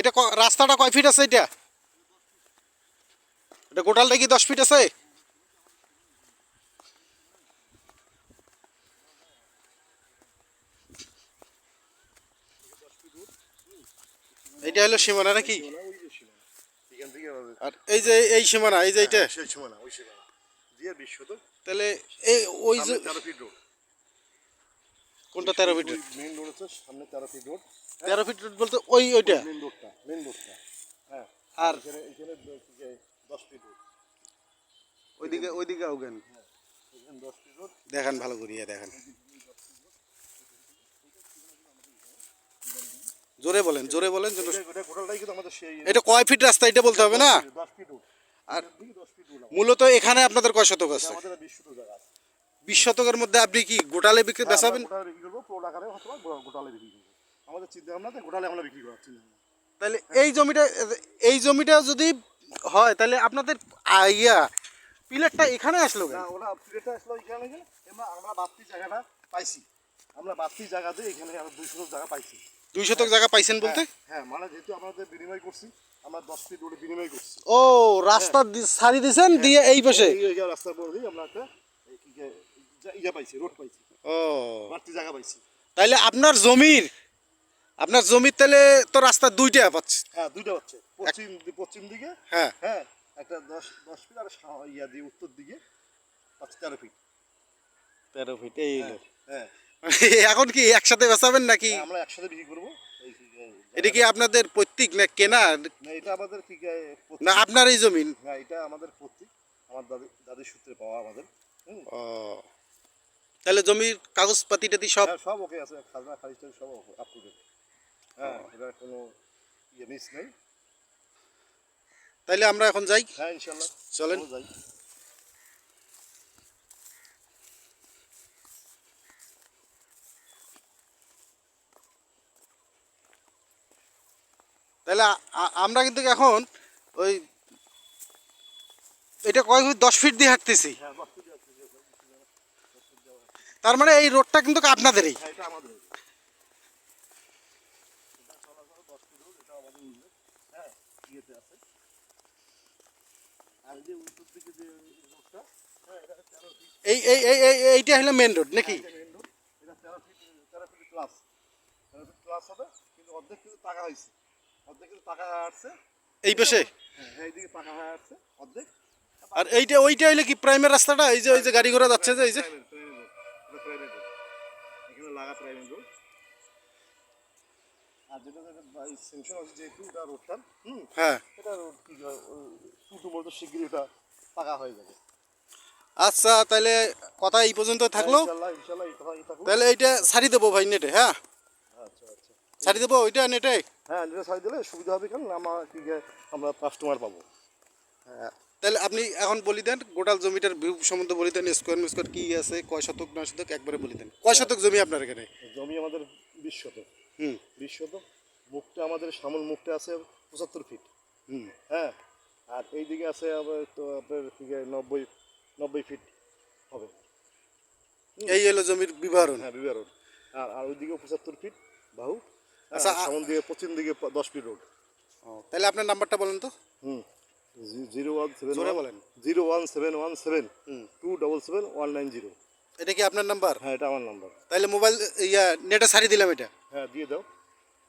এটা রাস্তাটা কয় ফিট আছে এটা? এটা গোটালটা কি দশ ফিট আছে? এটা হলো সীমানা নাকি? আর এই যে এই সীমানা এই যে এইটা? সেই বিশ্ব তো। তাহলে এই ওই যে কোনটা তেরো ফিট মেন রোড হচ্ছে সামনে তেরো ফিট রোড তেরো ফিট বলতে ওই ওইটা? মেন রোডটা মেন রোডটা হ্যাঁ। আর? এখানে এখানে দশ ফিট রোড ওইদিকে ওইদিকে আউগেন? রোড দেখান ভালো করিয়া দেখান। জোরে বলেন জোরে বলেন এটা আমাদের এটা কয় ফিট রাস্তা এটা বলতে হবে না? রোড আর রোড মূলত এখানে আপনাদের কয় শতক আছে? বিশ আছে। বিশ শতকের মধ্যে আপনি কি গোটালে বিক্রি বেচাবেন? আকারে অথবা গোটালে বিক্রি করব। আমাদের চিন্তা ভাবনাতে গোটালে আমরা বিক্রি করার চিন্তা তাহলে এই জমিটা এই জমিটা যদি হয় তাহলে আপনাদের ইয়া পিলারটা এখানে আসলো না ওরা প্লেটটা আসলো এখানে গেলে আমরা বাড়তি জায়গাটা পাইছি। আমরা বাড়তি জায়গাতে এখানে আমরা দুই শতক জায়গা পাইছি। দুই শতক জায়গা পাইছেন বলতে? হ্যাঁ, হ্যাঁ মানে যেহেতু আমাদের বিনিময় করছি আমরা দশ ফিট রোডে বিনিময় করছি। ও রাস্তা সারি দিছেন দিয়ে এই পাশে? রাস্তার পর দিয়ে আমরা একটা ইয়া পাইছি রোড পাইছি। ও। বাড়তি জায়গা পাইছি। তাইলে আপনার জমির আপনার জমির তাহলে তো রাস্তা দুইটা পাচ্ছে। হ্যাঁ দুইটা হচ্ছে পশ্চিম পশ্চিম দিকে হ্যাঁ। হ্যাঁ একটা দশ দশ ফিট আর ইয়া দিয়ে উত্তর দিকে পাঁচ তেরো ফিট। তেরো ফিট এই হ্যাঁ এখন কি একসাথে বেচাবেন নাকি? হ্যাঁ, আমরা একসাথে বিক্রি করব। এই কি যে- এটা কি আপনাদের পৈতৃক না কেনা? এটা আমাদের কি না আপনার এই জমিন। হ্যাঁ এটা আমাদের পৈতৃক আমার দাদি দাদির সূত্রে পাওয়া আমাদের। ও। তাহলে জমির কাগজপাতি টাতি সব হ্যাঁ সব ওকে আছে। খাজনা খারিজ সব আপ টু ডেট হ্যাঁ কোনো ইয়ে মিস নেই। তাইলে আমরা এখন যাই। হ্যাঁ ইনশাল্লাহ চলেন। যাই। তাহলে আমরা কিন্তু এখন ওই এটা কয় দশ ফিট দিয়ে হাঁটতেছি হ্যাঁ দশ ফিট আছে যে- তার মানে এই রোডটা কিন্তু আপনাদেরই। এই এই এই এই এই- এইটা হলো মেন রোড নাকি? এই আর এইটা, ওইটা হইলে কি প্রাইমের রাস্তাটা? এই যে, ওই যে গাড়ি ঘোড়া যাচ্ছে যে, এই যে? যেটা যেটা আছে যেহেতু এটা রোডটা হুম? হ্যাঁ। এটা রোড কি বলতে শিগগিরই এটা পাকা হয়ে যাবে। আচ্ছা তাহলে কথা এই পর্যন্ত থাকল। কথা থাকুক। তাহলে এইটা ছাড়ি দেবো ভাই নেটে হ্যাঁ? আচ্ছা আচ্ছা। ছাড়ি দেবো ওইটা নেটে? হ্যাঁ এটা সাইড দিলে সুবিধা হবে কেন আমার আমরা কাস্টমার পাবো। হ্যাঁ। তাহলে আপনি এখন বলি দেন গোটাল জমিটার ভিউ সম্বন্ধে বলি দেন স্কোয়ার স্কোয়ার কি আছে কয় শতক না শতক একবারে বলি দেন। কয় শতক জমি আপনার এখানে? জমি আমাদের বিশ শতক। বিশ মুখটা আমাদের সামল মুখটা আছে পঁচাত্তর ফিট হুম। হ্যাঁ? আর এইদিকে আছে আবার তো আপনার নব্বই নব্বই ফিট হবে। এই হলো জমির বিবরণ। হ্যাঁ বিবার রোড আর আর ওইদিকে পঁচাত্তর ফিট বাহু। আচ্ছা, সামন দিকে পশ্চিম দিকে দশ ফিট রোড তাহলে আপনার নাম্বারটা বলেন তো। হুম। জিরো ওয়ান সেভেন বলেন। Zero one seven one seven হুম। Two double seven one nine zero. এটা কি আপনার নাম্বার? হ্যাঁ এটা আমার নাম্বার। তাহলে মোবাইল ইয়া নেটে ছাড়ি দিলাম এটা। হ্যাঁ দিয়ে দাও।